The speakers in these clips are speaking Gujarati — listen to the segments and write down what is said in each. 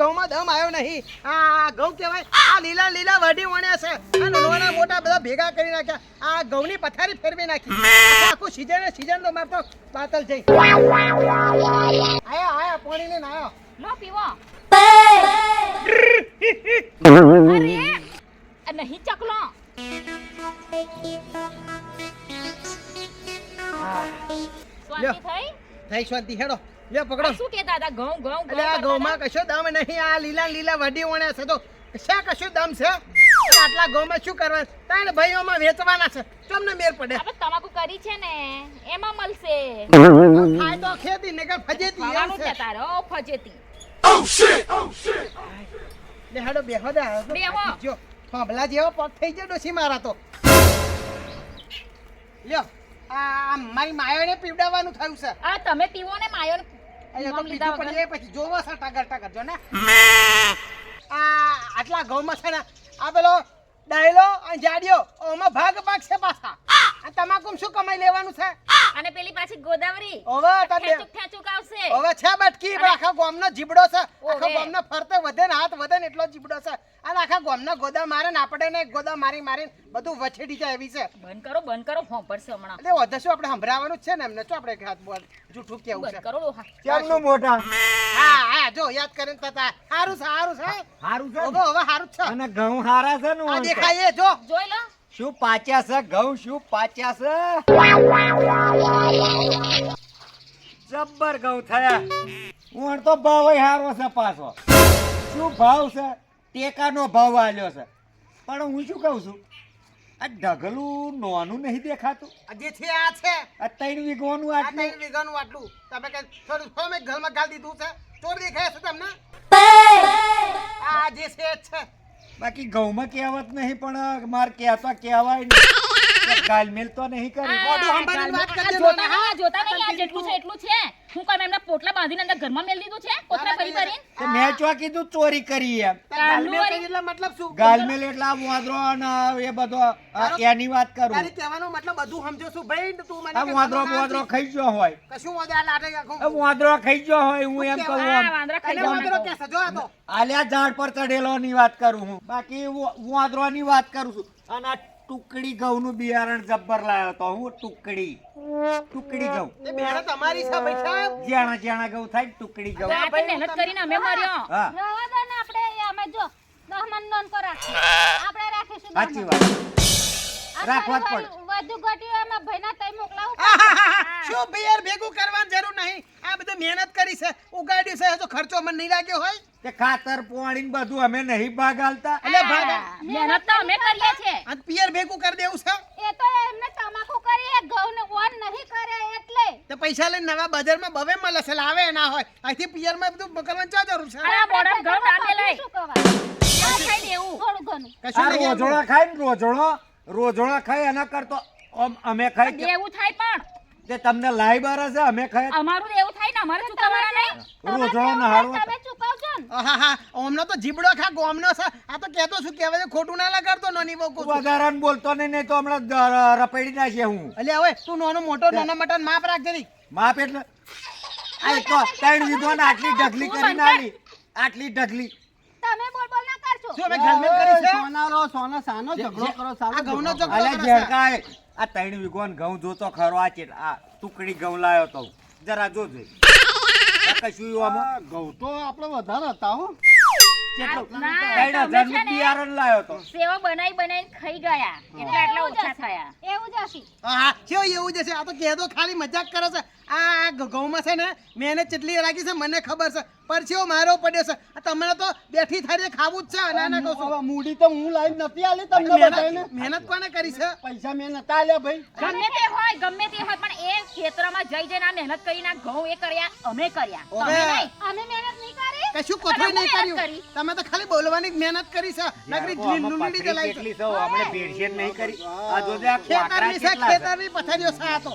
ઘઉંમાં દમ આવ્યો નહીં. આ ઘઉં કહેવાય આ લીલા લીલા વઢી વણ્યા છે નાના મોટા બધા ભેગા કરી નાખ્યા. આ ઘઉંની પથારી ફેરવી નાખી. આખું આખું સીઝન સીઝન તો મારતો પાતલ જઈ આયા આયા પાણી લઈને આવ્યો લો પીવો. અરે નહીં ચકલો. શાંતિ થઈ? થઈ શાંતિ હેડો. લ્યો પકડો. આ શું કહેતા હતા ઘઉં ઘઉં એટલે આ ઘઉંમાં કશો દમ નહીં આ લીલા લીલા વડી વણ્યા છે. તો શા કશું દમ છે? આટલા ઘઉંમાં શું કરવા? ત્રણ ભાઈઓમાં વેચવાના છે. તમને મેર પડે. આપણે તમાકુ કરી છે ને એમાં મળશે. તો ખેતી ને કે ફજેતી ખાવાનું છે. તારે ઓ ફજેતી. લે હેડો બેહો દે બેહો. થોંભલા જેવો પગ થઈ ગયો ડોસી મારા તો. લ્યો આ આ મારી માયોને પીવડાવવાનું થયું છે. આ તમે પીવો ને માયો અહીંયા તો પીધું પડી જાય પછી જોવો છે ટગર ટગર જો ને. આ આટલા ઘઉંમાં છે ને આ પેલો ડાયલો અને જાડિયો ઓમાં ભાગ ભાગ છે પાછા આ તમાકુ શું કમાઈ લેવાનું છે? અને પેલી પાછી ગોદાવરી. ઓવે તને ઠેચુક આવશે. ઓવે છે બટકી આખા ગામનો જીબડો છે. આખા. ગામનો ફરતે વધે ને હાથ વધે ને એટલો જીબડો છે. અને આખા ગામના ગોદા મારે ને આપણે ને ગોદા મારી મારી બધું વછેડી જાય એવી છે. બંધ કરો બંધ કરો હોંભરશે હમણાં. એટલે વધે શું આપણે સંભળાવવાનું છે ને એમને? શું આપણે હાથ બોલ જૂઠું કેવું છે? કરો. કેમનું મોટા હા હા જો યાદ કરીને તતા સારું છે સારું છે. સારું છે હવે હવે હારું છે. અને ઘઉં હારા છે ને આ દેખાય જો. જોઈ લો. શું પાચ્યા છે? ઘઉં શું પાચ્યા છે? જબ્બર ઘઉં થયા. ઊંડ તો ભાવ હારો છે પાછો. શું ભાવ છે? ટેકાનો ભાવ આલ્યો છે. પણ હું શું કહું છું? આ ઢગલું નોનું નહીં દેખાતું. જે છે આ છે. આ ત્રણ વીઘોનું આ આટલું. ત્રણ વીઘોનું આટલું. તમે કે થોડું થોડું મેં ઘરમાં ગાળ દીધું છે. ચોર દેખાય છે તમને? આ જે છે છે. બાકી ઘઉંમાં કહેવત નહીં પણ માર કહેતા કહેવાય નહીં. ગાલમેલ તો નહીં કરી. મોઢું સંભાળીને વાત કરજે આ જોતા હા? જોતા નહીં, આ જેટલું છે એટલું છે. હું કામ એમના પોટલા બાંધીને અંદર ઘરમાં મેલ દીધું છે? કોથળા ભરી ભરીને તો મેં ચો કીધું ચોરી કરી એમ. ગાલમેલ એટલે મતલબ શું? ગાલમેલ એટલે આ વાંદરો અને એ બધો એની વાત કરું. તારી કહેવાનો મતલબ બધું સમજો છું ભાઈ તું મને વાંદરો વાંદરો ખાઈ ગયો હોય. કશું વાંદરો લાટે આખો વાંદરો ખાઈ ગયો હોય હું એમ કહું આ એમ. વાંદરા ખાઈ જવાના વાંદરો કે સજો આ તો. આલ્યા ઝાડ પર ચડેલો ની વાત કરું હું. બાકી વાંદરો ની વાત કરું છું. અને આ ટુકડી ઘઉંનું બિયારણ જબ્બર લાવ્યો તો હું ટુકડી. ટુકડી ઘઉં. એ બેડા તમારી છે ભાઈ સાહેબ? જ્યાણા જ્યાણા ઘઉં થાય ટુકડી ઘઉં. આપણે મહેનત કરીને અમે મર્યો. હા. રવા દો ને આપણે અમે જો દહમન નોન કો આપણે રાખીશું સાચી વાત. રાખવા જ થોડું વધુ ઘટ્યું એમાં ભાઈના તઈ મોકલાવું. શું ભાઈ યાર ભેગું કરવાની જરૂર નહીં? આ બધું મહેનત કરી છે ઉગાડ્યું છે તો ખર્ચો મને નહીં લાગ્યો હોય. તે ખાતર પોણી બધું અમે નહીં ભાગ આલતા એટલે ભાગ મહેનત તો અમે કરીએ છે અને પિયર ભેગું કરી દેવું છે? એ તો એમને તમાકુ કરી એ ઘઉં ને ઓન નહીં કરે એટલે. તો પૈસા લઈને નવા બજારમાં બવે મળે છે લાવે ના હોય. અહીંથી પિયરમાં બધું કરવાની ચા જરૂર છે? આ મોઢા ઘઉં ના લઈ શું કહેવાય? ખાઈ દેવું. ને થોડું ઘણું. કશું રોજોળા ખાય ને રોજોળો રોજોળા ખાય એના કરતો અમે ખાઈ દેવું થાય પણ. તે તમને લાઈ બાર છે અમે ખાય અમારું એવું થાય ને અમારે ચૂકવવાના નહીં. તમારે રોજોળો કેવું તમે ચૂકવજો ને આહાહા, ઓમનો તો જીબડો ખા ગોમનો છે. આ તો કહેતો છું કહેવાય છે, ખોટું ના લગાડતો નોની બહુ છું. બોલતો નહીં નહીં તો હમણાં રપેડી નાખીએ હું. એટલે હવે તું નાનો મોટો નાના મોટા માપ રાખજે નહીં માપ એટલે? આ એક તો ત્રણ વિધવાને આટલી ઢગલી કરીને આલી આટલી ઢગલી. તમે બોલ બોલ ના કરજો શું હવે ગલમેલ કરી છે સોનારો સોના સાનો ઝઘડો કરો આ ઘઉંનો ઝઘડો અલે. ઝેડકાય આ ત્રણ વિગોન ઘઉં જોતો ખરો આ ચેટ આ ટુકડી ઘઉં લાયો તો. જરા જોજે. કશું આમાં ઘઉં તો આપણે વધારે હતા હો. કેટલું? ના, ત્રણ તમે હજારનું છે ને બિયારણ લાયો તો. સેવો બનાવી બનાવી ખાઈ ગયા. એટલે આટલા ઓછા થયા. એવું જ હા કેવું એવું જ છે આ તો કહેતો ખાલી મજાક કરે છે. આ ઘઉં માં ઘઉંમાં છે ને મેં એને ચટલી રાખી છે મને ખબર છે. પરસેવો મારો પડ્યો છે. આ તમને તો બેઠી થાળી ખાવું જ છે. ના ના કહું છું. મૂડી તો હું લાઈન નથી આલી તમને બધાને મહેનત મહેનત કોને કરી છે? પૈસા મેં નતા આલ્યા ભાઈ. ગમે તે હોય ગમે તે હોય પણ એ ક્ષેત્રમાં જઈ જઈને આ મહેનત કરીને ઘઉં એ કર્યા અમે કર્યા. તમે નહીં. અમે મહેનત નહીં કરી. કશું કોથળી નહીં કર્યું. તમે તો ખાલી બોલવાની મહેનત કરી છે. આમાં લુલીડી જલાઈ કેટલી છે હમણે ભેળસેળ નહીં કરી. આ જોજે આ ખેતરની છે. ખેતરની પથારીઓ છે આ તો.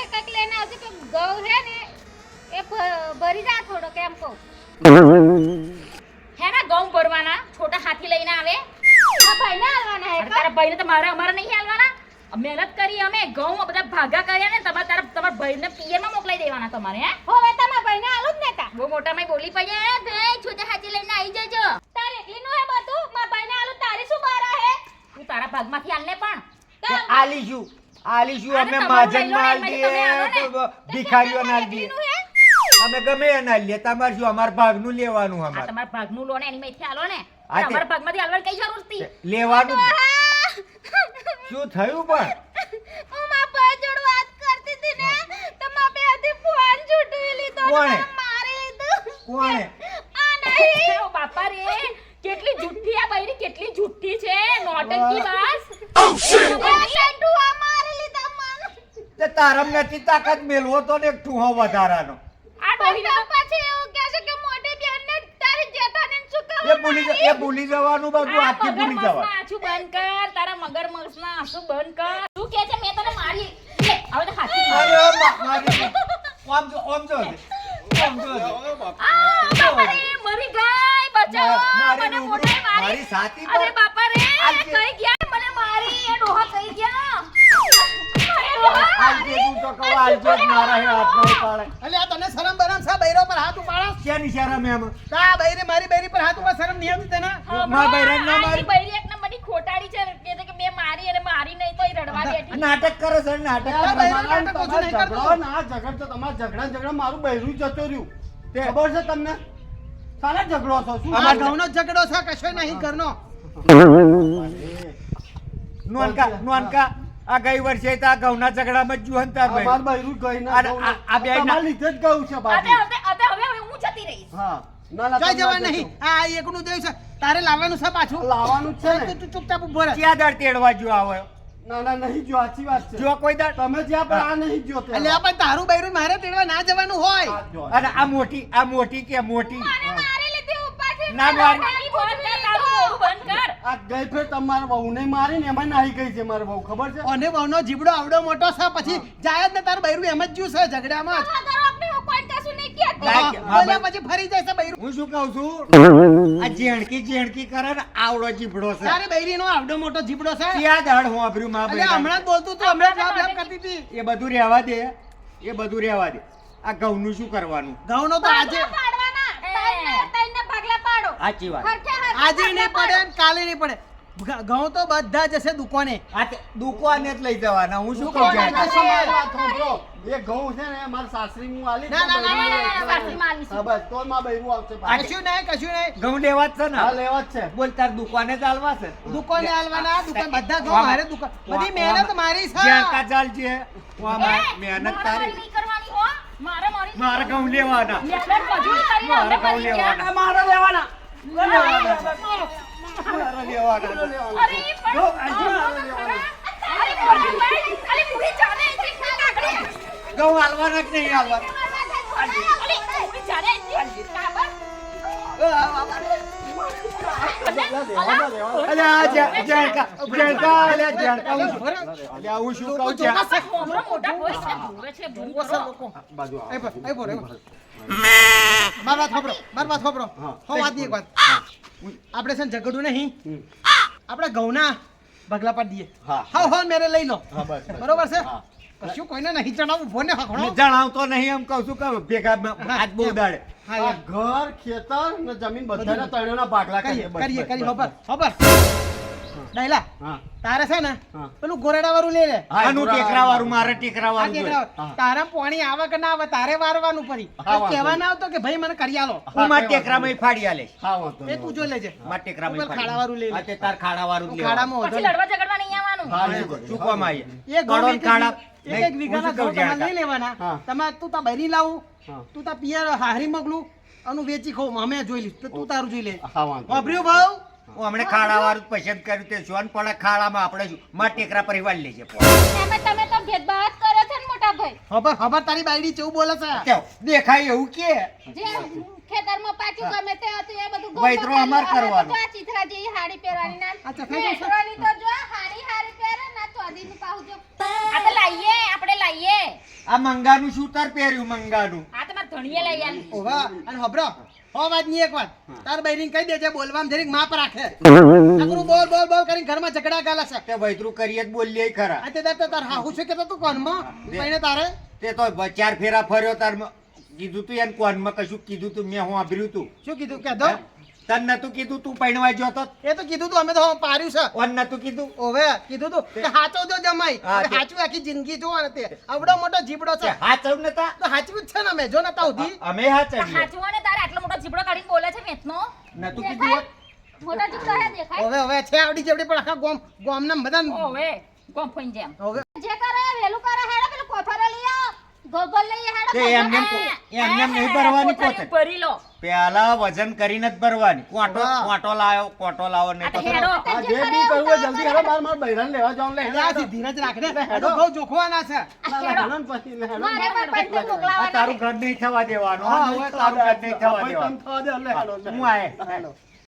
એક એક લઈને આવજો કે ઘઉં છે ને એ ભરી જા થોડો કેમ કહું. હે ના ઘઉં ભરવાના છોટા હાથી લઈને આવે. ભાઈને હાલવાના હે તારા ભાઈને તો મારા અમારા નહીં હાલવાના. મહેનત કરી અમે ઘઉં બધા ભાગા કર્યા ને તમારે તારા તમારા ભાઈને પિયરમાં મોકલાઈ દેવાના તમારે હે? હવે તમારા ભાઈને હાલું જ નેતા બહુ મોટા માં બોલી પડ્યા ભાઈ છોટા હાથી લઈને આવી જજો. તારે એકલીનું હે બધું? મારા ભાઈને હાલું તારે શું બારા હે? તું તારા ભાગમાંથી હાલને પણ. આલી છું આલીશું અમે ને, માલ એમાંથી તમે આલો દઈએ તો ભિખારીઓ ના દઈએ અમે ગમે એના લઈએ તમારે શું અમારે ભાગનું લેવાનું આ અમારે. તમારા ભાગનું લો ને એની મેથી આલો ને. અમાર ભાગમાંથી હાલવાની કઈ જરૂર હતી? લેવાનું. શું થયું પણ? હું મારા ભાઈ વાત કરતી હતી ને તો બે બેથી ફોન છૂટવી લીધો કોણે? મારી લીધું કોણે? આ નહીં. ઓ બાપા રે કેટલી જુઠ્ઠી આ બૈરી કેટલી જુઠ્ઠી છે નોટંકી બાસ એ ટુઆ મારી લીધા મને તે તારમ નથી તાકાત મેલવો તો ને ઠૂહો વધારાનો. આ ડોહીને તો એવું કહે છે કે મોટી બેનને તારી જેઠાને શું એ ભૂલી એ ભૂલી જવાનું બધું આ ભૂલી જવાનું. આંસુ બંધ કર તારા મગરમચ્છના આંસુ બંધ કર. તું કે છે? મેં તને મારી હવે તો હાથી અરે મારી ઓમ જો ઓમ જો ઓમ જો છે. આ બાપા રે મરી ગઈ બચાવો. મને રૂબરૂ- મારી મારી છાતી પર- ક્યાં નિશારા મેં આમાં? તા બૈરે મારી બૈરી પર હાથ ઉપર શરમ નહીં આવતી તને મારા બૈરાને ના મારી. બૈરી એક નંબરની ખોટાડી છે કે છે કે મે મારી અને મારી નહીં તો એ રડવા બેઠી નાટક કરે છે નાટક કરે છે. નાટક ઓછું નહીં કરતો. ના ઝઘડ તો તમાર ઝઘડા ઝઘડા મારું બૈરું જતો રહ્યું તે- ખબર છે તમને સાલા ઝઘડો છો શું આ ઘઉંનો ઝઘડો છે કશો નહીં ઘરનો નોનકા નોનકા આ ગઈ વર્ષે તો આ ઘઉંના ઝઘડામાં જ જુહન તાર ભાઈ. અમાર બૈરું ગઈ ના આ- બે ના- લીધે જ ગયું છે અતે જતી રહીશ. હા. ના ના જય તમે જવાન નહીં. આ એકનું દેવ છે. તારે લાવવાનું છે પાછું. લાવવાનું છે ને. તું ચૂપચાપ ઊભો રહે. ક્યાં દર તેડવા જો આવે ના ના નહીં જો સાચી વાત છે. જો કોઈ દર તમે જ્યાં પણ આ નહીં જો એટલે આ પણ તારું બૈરું મારે તેડવા ના જવાનું હોય. અને આ મોટી આ મોટી કે મોટી? મને મારી લીધી ના મારી. કર તારું બંધ કર. આ ગઈ ફેર તમારા વહુને મારી ને એમાં નાહી ગઈ છે મારા વહુ ખબર છે? અને વહુનો જીબડો આવડો મોટો છે પછી જાય જ ને તારું બૈરું એમ જ જ્યું છે ઝઘડામાં જ અગર આપણે હું કોઈ કશું નહીં કહેતી ના, હા, હા, બોલ્યા પછી ફરી જાય બૈરું. હું શું કહું છું? આ જેણકી જેણકી કરે ને આવડો જીભડો છે. તારે બૈરીનો આવડો મોટો જીબડો છે? ક્યાં દળ હોભર્યું માં એટલે હમણાં બોલતું તું હમણાં લાભ લાભ કરતી હતી. એ બધું રહેવા દે એ બધું રહેવા દે. આ ઘઉંનું શું કરવાનું? ઘઉંનો તો આજે સાચી વાત. આજે નહીં પડે કાલે નહીં પડે. ઘઉં તો બધા જશે દુકાને. દુકાને જ લઈ જવાના હું શું કહું સાંભળો. એ ઘઉં છે ને મારા સાસરી હું આલી ના, ના, ના, બસ તો માં બૈરું આવશે કશું નહીં કશું નહીં. ઘઉં લેવા જ છે હા ને લેવા જ છે. બોલ તાર દુકાને ચાલવા છે. દુકાને હાલવાના દુકાન બધા ઘઉં મારે દુકાન બધી મહેનત. મારી છે. ચાલ છે હું આ મહેનત તારી. મારી નહીં કરવાની હો. મારે ઘઉં લેવાના. મારે ઘઉં લેવાના. મારે લેવાના. ઘઉં હાલવાના કે નહીં હાલવાના બાજુ માર વાત સાંભળો, માર વાત સાંભળો. હા. હો વાત એક વાત. આપણે છે ને ઝઘડું નહીં. આપણે ઘઉંના ભગલા પાડી દઈએ. હા. હાવ મેરે લઈ લો. હા. બરોબર છે? કશું કોઈને નહીં જણાવું ફોને હખણો હું જણાવતો નહીં એમ કહું છું કે ભેગા હા, આજ બહુ દાડે હા. ઘર ખેતર ને જમીન બધાના ત્રણેયના ભાગલા કરીએ કરીએ કરીએ ખબર ખબર ડાયલા તારે છે ને પેલું ગોરેડા વાળું લે. લે આનું ટેકરા વાળું મારે ટેકરા વાળું ટેકરા. તારા પાણી આવે કે ના આવે તારે વારવાનું પડી કહેવા ના આવતો કે ભાઈ મને કરી આલો. હું ટેકરા માં ફાડી આલે. એ હા વાંધો નહીં, તું જો લેજે. મારા ટેકરામાં ઉપર ખાડાવાળું લઈ લે. હા, તાર ખાડા વાળું તું ખાડા માં પછી લડવા ઝઘડવા નહીં આવવાનું? હા, ચૂકવા માં આવીએ. એ ને એક ખાડા. એક એક ઘઉં કહું તમારે લઈ લેવાના. તમે તું તા બૈરી લાવું. તું તા પિયર હારી મગલું. અનુ વેચી ખાઉં. અમે જોઈ લીધું તો તું તારું જોઈ લે. હા વાંધો. ભાવ? હમણાં ખાડા વાળું પસંદ કર્યું તે સોન પડે ખાડામાં આપણે શું? મારા ટેકરા પરિવાર લેજે તમે તમે તો ભેદભાવ કરો છો ને મોટા ભાઈ. ખબર ખબર તારી બાયડી ચેવું બોલે છે? દેખાય એવું કે? જે ખેતરમાં પાછું ગમે તે હતું એ બધું વૈતરો અમાર કરવાનું. આ ચિત્રા જેવી હાડી પહેરવાની ના. આ ચખાઈ. તો જો હાડી હારી પહેરે ને ચોદીનું પાહુ જો. આ તો લાવીએ આપણે લાવીએ આ મંગાનું શું તાર પહેર્યું મંગાનું? આ તમારે ધણીએ લઈ આલી. ઓવા અને હબરો? હો વાતની એક વાત. તાર બૈરીન કહી દેજે બોલવામ જરીક માપ રાખે. નકરું બોલ બોલ બોલ કરીને ઘરમાં ઝઘડા ગાલા છે. તે વૈતરું કરીએ જ બોલીએ ખરા. આ તે તાર તો તાર હાહુ છે કે તો કોનમાં? દે. કઈને તારે? તે તો ચાર ફેરા ફર્યો તાર કીધું તું એને કોનમાં કશું કીધું તું મેં હું આભર્યું તું. શું કીધું? કહેતો તન નતું કીધું તું પૈણવા જો તો? એ તો કીધું તું અમે તો પાર્યું છે. ઓન નતું કીધું? ઓવે કીધું તું કે હાચો જો જમાઈ. હાચું આખી જિંદગી જોવા ને તે. આવડો મોટો જીબડો છે. હાચવ નતા તો હાચવું જ છે ને અમે જો નતા ઉધી અમે હાચવ હાચવો ને તારે આટલો જીબડો કાઢીને બોલે છે વેચનો નતું કીધું હોત? મોટા જીબડો હે દેખાય? હવે હવે છે આવડી જેવડી પણ આખા ગોમ ગોમના બધા ઓવે ગોફોઈન જેમ. હવે જે કરે વેલું કરે હેડો પેલું કોથળો લઈ આવો. ગોબર લઈ હેડો તે એમને એમને નહીં ભરવાની પોતે. ભરી લો. પેલા વજન કરીને જ ભરવાની. કોટો કોટો લાવો નહીં આ તો હેડો. જે બી કરવું જલ્દી હેડો માર માર બૈરાને લેવા જાઉં લે હેડો. આ ધીરજ રાખ. ને હેડો. હેડો. બહુ જોખવાના છે. ના, ના, હેડો. પછી હેડો. મારે પણ પૈસે આ તારું ઘર નહીં થવા દેવાનું. હા, હવે હવે તારું ઘર નહીં થવા ભાઈ, દેવાનું. તમે થવા દે, લે, હેડો, લે, હું આયે હેડો.